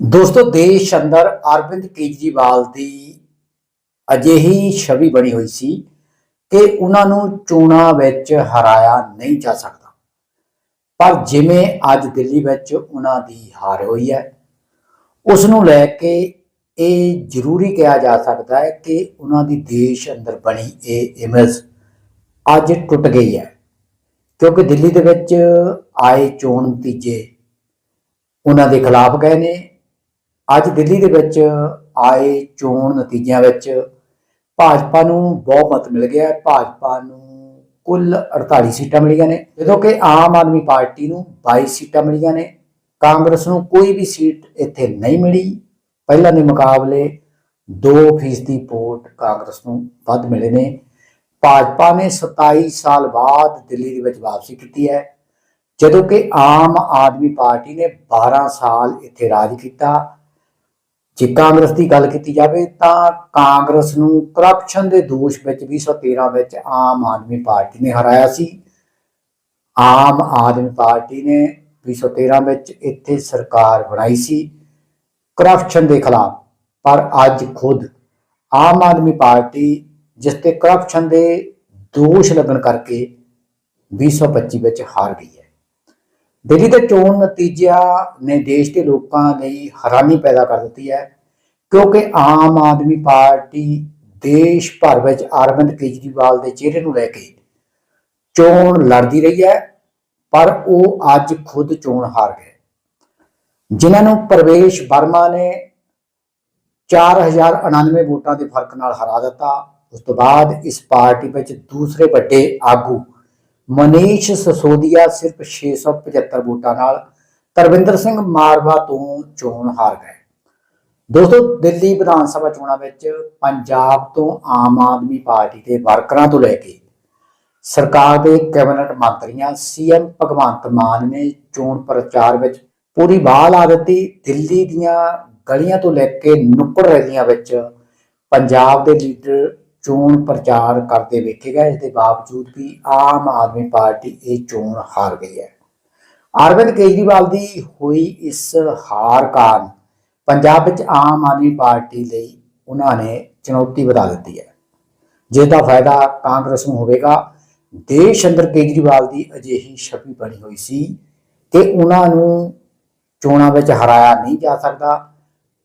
ਦੋਸਤੋ, ਦੇਸ਼ ਅੰਦਰ ਅਰਵਿੰਦ ਕੇਜਰੀਵਾਲ ਦੀ ਅਜਿਹੀ ਛਵੀ ਬਣੀ ਹੋਈ ਸੀ ਕਿ ਉਹਨਾਂ ਨੂੰ ਚੋਣਾਂ ਵਿੱਚ ਹਰਾਇਆ ਨਹੀਂ ਜਾ ਸਕਦਾ। ਪਰ ਜਿਵੇਂ ਅੱਜ ਦਿੱਲੀ ਵਿੱਚ ਉਹਨਾਂ ਦੀ ਹਾਰ ਹੋਈ ਹੈ, ਉਸ ਨੂੰ ਲੈ ਕੇ ਇਹ ਜ਼ਰੂਰੀ ਕਿਹਾ ਜਾ ਸਕਦਾ ਹੈ ਕਿ ਉਹਨਾਂ ਦੀ ਦੇਸ਼ ਅੰਦਰ ਬਣੀ ਇਹ ਇਮੇਜ ਅੱਜ ਟੁੱਟ ਗਈ ਹੈ। ਕਿਉਂਕਿ ਦਿੱਲੀ ਦੇ ਵਿੱਚ ਆਏ ਚੋਣ ਨਤੀਜੇ ਉਹਨਾਂ ਦੇ ਖਿਲਾਫ ਗਏ ਨੇ ਅੱਜ ਦਿੱਲੀ ਦੇ ਵਿੱਚ ਆਏ ਚੋਣ ਨਤੀਜਿਆਂ ਵਿੱਚ ਭਾਜਪਾ ਨੂੰ ਬਹੁਮਤ ਮਿਲ ਗਿਆ। ਹੈ। ਭਾਜਪਾ ਨੂੰ ਕੁੱਲ 48 ਸੀਟਾਂ ਮਿਲੀਆਂ ਨੇ। ਜਦੋਂ ਕਿ ਆਮ ਆਦਮੀ ਪਾਰਟੀ ਨੂੰ 22 ਸੀਟਾਂ ਮਿਲੀਆਂ ਨੇ। ਕਾਂਗਰਸ ਨੂੰ ਕੋਈ ਵੀ ਸੀਟ ਇੱਥੇ ਨਹੀਂ ਮਿਲੀ। ਪਹਿਲਾਂ ਦੇ ਮੁਕਾਬਲੇ 2% ਵੋਟ ਕਾਂਗਰਸ ਨੂੰ ਵੱਧ ਮਿਲੇ ਨੇ। ਭਾਜਪਾ ਨੇ 27 ਸਾਲ ਬਾਅਦ ਦਿੱਲੀ ਦੇ ਵਿੱਚ ਵਾਪਸੀ ਕੀਤੀ ਹੈ। ਜਦੋਂ ਕਿ ਆਮ ਆਦਮੀ ਪਾਰਟੀ ਨੇ 12 ਸਾਲ ਇੱਥੇ ਰਾਜ ਕੀਤਾ। ਜੇ ਕਾਂਗਰਸ ਦੀ ਗੱਲ ਕੀਤੀ ਜਾਵੇ ਤਾਂ ਕਾਂਗਰਸ ਨੂੰ ਕਰਪਸ਼ਨ ਦੇ ਦੋਸ਼ ਵਿੱਚ 2013 ਵਿੱਚ ਆਮ ਆਦਮੀ ਪਾਰਟੀ ਨੇ ਹਰਾਇਆ ਸੀ। ਆਮ ਆਦਮੀ ਪਾਰਟੀ ਨੇ 2013 ਵਿੱਚ ਇੱਥੇ ਸਰਕਾਰ ਬਣਾਈ ਸੀ ਕਰਪਸ਼ਨ ਦੇ ਖਿਲਾਫ। ਪਰ ਅੱਜ ਖੁਦ ਆਮ ਆਦਮੀ ਪਾਰਟੀ ਜਿਸ ਤੇ ਕਰਪਸ਼ਨ ਦੇ ਦੋਸ਼ ਲੱਗਣ ਕਰਕੇ 2025 ਵਿੱਚ ਹਾਰ ਗਈ ਹੈ। ਦਿੱਲੀ ਦੇ ਚੋਣ ਨਤੀਜਿਆਂ ਨੇ ਦੇਸ਼ ਦੇ ਲੋਕਾਂ ਲਈ ਹੈਰਾਨੀ ਪੈਦਾ ਕਰ ਦਿੱਤੀ ਹੈ, ਕਿਉਂਕਿ ਆਮ ਆਦਮੀ ਪਾਰਟੀ ਦੇਸ਼ ਭਰ ਵਿੱਚ ਅਰਵਿੰਦ ਕੇਜਰੀਵਾਲ ਦੇ ਚਿਹਰੇ ਨੂੰ ਲੈ ਕੇ ਚੋਣ ਲੜਦੀ ਰਹੀ ਹੈ, ਪਰ ਉਹ ਅੱਜ ਖੁਦ ਚੋਣ ਹਾਰ ਗਏ। ਜਿਨ੍ਹਾਂ ਨੂੰ ਪ੍ਰਵੇਸ਼ ਵਰਮਾ ਨੇ 4099 ਵੋਟਾਂ ਦੇ ਫ਼ਰਕ ਨਾਲ ਹਰਾ ਦਿੱਤਾ, ਉਸ ਤੋਂ ਬਾਅਦ ਇਸ ਪਾਰਟੀ ਵਿੱਚ ਦੂਸਰੇ ਵੱਡੇ ਆਗੂ ਮਨੀਸ਼ ਸਸੋਦੀਆ ਸਿਰਫ 675 ਵੋਟਾਂ ਨਾਲ ਤਰਵਿੰਦਰ ਸਿੰਘ ਮਾਰਵਾ ਤੋਂ ਚੋਣ ਹਾਰ ਗਏ। ਦੋਸਤੋ, ਦਿੱਲੀ ਵਿਧਾਨ ਸਭਾ ਚੋਣਾਂ ਵਿੱਚ ਪੰਜਾਬ ਤੋਂ ਆਮ ਆਦਮੀ ਪਾਰਟੀ ਦੇ ਵਰਕਰਾਂ ਤੋਂ ਲੈ ਕੇ ਸਰਕਾਰ ਦੇ ਕੈਬਨਿਟ ਮੰਤਰੀਆਂ, ਸੀਐਮ ਭਗਵੰਤ ਮਾਨ ਨੇ ਚੋਣ ਪ੍ਰਚਾਰ ਵਿੱਚ ਪੂਰੀ ਬਾਹ ਲਾ ਦਿੱਤੀ। ਦਿੱਲੀ ਦੀਆਂ ਗਲੀਆਂ ਤੋਂ ਲੈ ਕੇ ਨੁੱਕੜ ਰੈਲੀਆਂ ਵਿੱਚ ਪੰਜਾਬ ਦੇ ਲੀਡਰ ਚੋਣ ਪ੍ਰਚਾਰ ਕਰਦੇ ਵੇਖੇਗਾ, ਇਸ ਦੇ ਬਾਵਜੂਦ ਵੀ ਆਮ ਆਦਮੀ ਪਾਰਟੀ ਇਹ ਚੋਣ ਹਾਰ ਗਈ ਹੈ। ਅਰਵਿੰਦ ਕੇਜਰੀਵਾਲ ਦੀ ਹੋਈ ਇਸ ਹਾਰ ਕਾਰਨ ਪੰਜਾਬ ਵਿੱਚ ਆਮ ਆਦਮੀ ਪਾਰਟੀ ਲਈ ਉਹਨਾਂ ਨੇ ਚੁਣੌਤੀ ਵਧਾ ਦਿੱਤੀ ਹੈ। ਜਿਸ ਦਾ ਫਾਇਦਾ ਕਾਂਗਰਸ ਨੂੰ ਹੋਵੇਗਾ। ਦੇਸ਼ ਅੰਦਰ ਕੇਜਰੀਵਾਲ ਦੀ ਅਜਿਹੀ ਛਵੀ ਬਣੀ ਹੋਈ ਸੀ ਕਿ ਉਹਨਾਂ ਨੂੰ ਚੋਣਾਂ ਵਿੱਚ ਹਰਾਇਆ ਨਹੀਂ ਜਾ ਸਕਦਾ,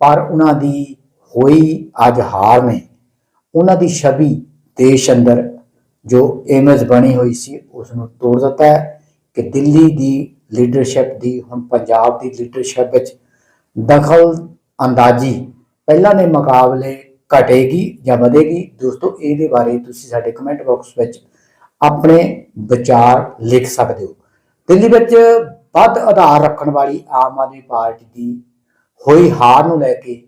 ਪਰ ਉਹਨਾਂ ਦੀ ਹੋਈ ਅੱਜ ਹਾਰ ਨੇ ਉਹਨਾਂ ਦੀ ਛਵੀ ਦੇਸ਼ ਅੰਦਰ ਜੋ ਇਮੇਜ ਬਣੀ ਹੋਈ ਸੀ ਉਸ ਨੂੰ ਤੋੜ ਦਿੱਤਾ ਹੈ ਕਿ ਦਿੱਲੀ ਦੀ ਲੀਡਰਸ਼ਿਪ ਦੀ, ਹੁਣ ਪੰਜਾਬ ਦੀ ਲੀਡਰਸ਼ਿਪ ਵਿੱਚ ਦਖਲ ਅੰਦਾਜ਼ੀ ਪਹਿਲਾਂ ਦੇ ਮੁਕਾਬਲੇ ਘਟੇਗੀ ਜਾਂ ਵਧੇਗੀ। ਦੋਸਤੋ, ਇਹਦੇ ਬਾਰੇ ਤੁਸੀਂ ਸਾਡੇ ਕਮੈਂਟ ਬਾਕਸ ਵਿੱਚ ਆਪਣੇ ਵਿਚਾਰ ਲਿਖ ਸਕਦੇ ਹੋ। ਦਿੱਲੀ ਵਿੱਚ ਵੱਧ ਆਧਾਰ ਰੱਖਣ ਵਾਲੀ ਆਮ ਆਦਮੀ ਪਾਰਟੀ ਦੀ ਹੋਈ ਹਾਰ ਨੂੰ ਲੈ ਕੇ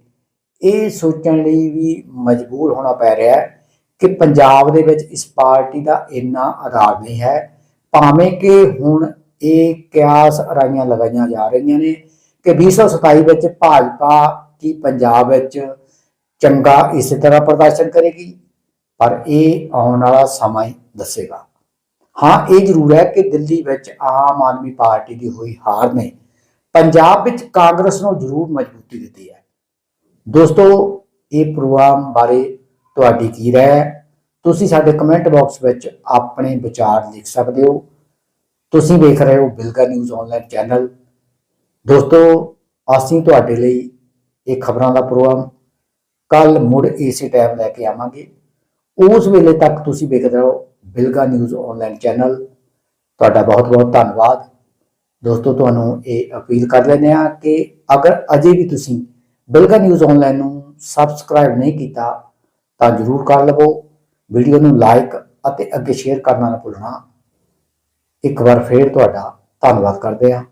ਇਹ ਸੋਚਣ ਲਈ ਵੀ ਮਜਬੂਰ ਹੋਣਾ ਪੈ ਰਿਹਾ ਹੈ ਕਿ ਪੰਜਾਬ ਦੇ ਵਿੱਚ ਇਸ ਪਾਰਟੀ ਦਾ ਇੰਨਾ ਆਧਾਰ ਨਹੀਂ ਹੈ। ਭਾਵੇਂ ਕਿ ਹੁਣ ਇਹ ਕਿਆਸ ਰਾਈਆਂ ਲਗਾਈਆਂ ਜਾ ਰਹੀਆਂ ਨੇ ਕਿ 2027 ਵਿੱਚ ਭਾਜਪਾ ਕੀ ਪੰਜਾਬ ਵਿੱਚ ਚੰਗਾ ਇਸੇ ਤਰ੍ਹਾਂ ਪ੍ਰਦਰਸ਼ਨ ਕਰੇਗੀ, ਪਰ ਇਹ ਆਉਣ ਵਾਲਾ ਸਮਾਂ ਹੀ ਦੱਸੇਗਾ। ਹਾਂ, ਇਹ ਜ਼ਰੂਰ ਹੈ ਕਿ ਦਿੱਲੀ ਵਿੱਚ ਆਮ ਆਦਮੀ ਪਾਰਟੀ ਦੀ ਹੋਈ ਹਾਰ ਨੇ ਪੰਜਾਬ ਵਿੱਚ ਕਾਂਗਰਸ ਨੂੰ ਜ਼ਰੂਰ ਮਜ਼ਬੂਤੀ ਦਿੱਤੀ ਹੈ। ਦੋਸਤੋ, ਇਹ ਪ੍ਰੋਗਰਾਮ ਬਾਰੇ ਤੁਹਾਡੀ ਕੀ ਰਾਏ ਹੈ? ਤੁਸੀਂ ਸਾਡੇ ਕਮੈਂਟ ਬਾਕਸ ਵਿੱਚ ਆਪਣੇ ਵਿਚਾਰ ਲਿਖ ਸਕਦੇ ਹੋ। ਤੁਸੀਂ ਵੇਖ ਰਹੇ ਹੋ ਬਿਲਗਾ ਨਿਊਜ਼ ਆਨਲਾਈਨ ਚੈਨਲ ਦੋਸਤੋ, ਅਸੀਂ ਤੁਹਾਡੇ ਲਈ ਇਹ ਖਬਰਾਂ ਦਾ ਪ੍ਰੋਗਰਾਮ ਕੱਲ ਮੁੜ ਇਸੇ ਟਾਈਮ ਲੈ ਕੇ ਆਵਾਂਗੇ। ਉਸ ਵੇਲੇ ਤੱਕ ਤੁਸੀਂ ਵੇਖਦੇ ਰਹੋ ਬਿਲਗਾ ਨਿਊਜ਼ ਆਨਲਾਈਨ ਚੈਨਲ ਤੁਹਾਡਾ ਬਹੁਤ ਬਹੁਤ ਧੰਨਵਾਦ। ਦੋਸਤੋ, ਤੁਹਾਨੂੰ ਇਹ ਅਪੀਲ ਕਰ ਲੈਂਦੇ ਆ ਕਿ ਅਗਰ ਅਜੇ ਵੀ ਤੁਸੀਂ ਬਿਲਗਾ ਨਿਊਜ਼ ਆਨਲਾਈਨ ਨੂੰ ਸਬਸਕ੍ਰਾਈਬ ਨਹੀਂ ਕੀਤਾ, ਤਾਂ ਜਰੂਰ ਕਰ ਲਵੋ। ਵੀਡੀਓ ਨੂੰ ਲਾਈਕ ਅਤੇ ਅੱਗੇ ਸ਼ੇਅਰ ਕਰਨਾ ਨਾ ਭੁੱਲਣਾ। ਇੱਕ ਵਾਰ ਫੇਰ ਤੁਹਾਡਾ ਧੰਨਵਾਦ ਕਰਦੇ ਹਾਂ।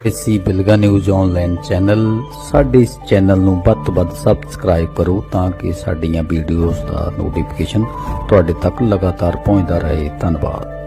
ਅਸੀਂ ਬਿਲਗਾ ਨਿਊਜ਼ ਆਨਲਾਈਨ ਚੈਨਲ ਸਾਡੇ ਇਸ ਚੈਨਲ ਨੂੰ ਵੱਧ ਤੋਂ ਵੱਧ ਸਬਸਕ੍ਰਾਈਬ ਕਰੋ ਤਾਂ ਕਿ ਸਾਡੀਆਂ ਵੀਡੀਓਜ਼ ਦਾ ਨੋਟੀਫਿਕੇਸ਼ਨ ਤੁਹਾਡੇ ਤੱਕ ਲਗਾਤਾਰ ਪਹੁੰਚਦਾ ਰਹੇ। ਧੰਨਵਾਦ।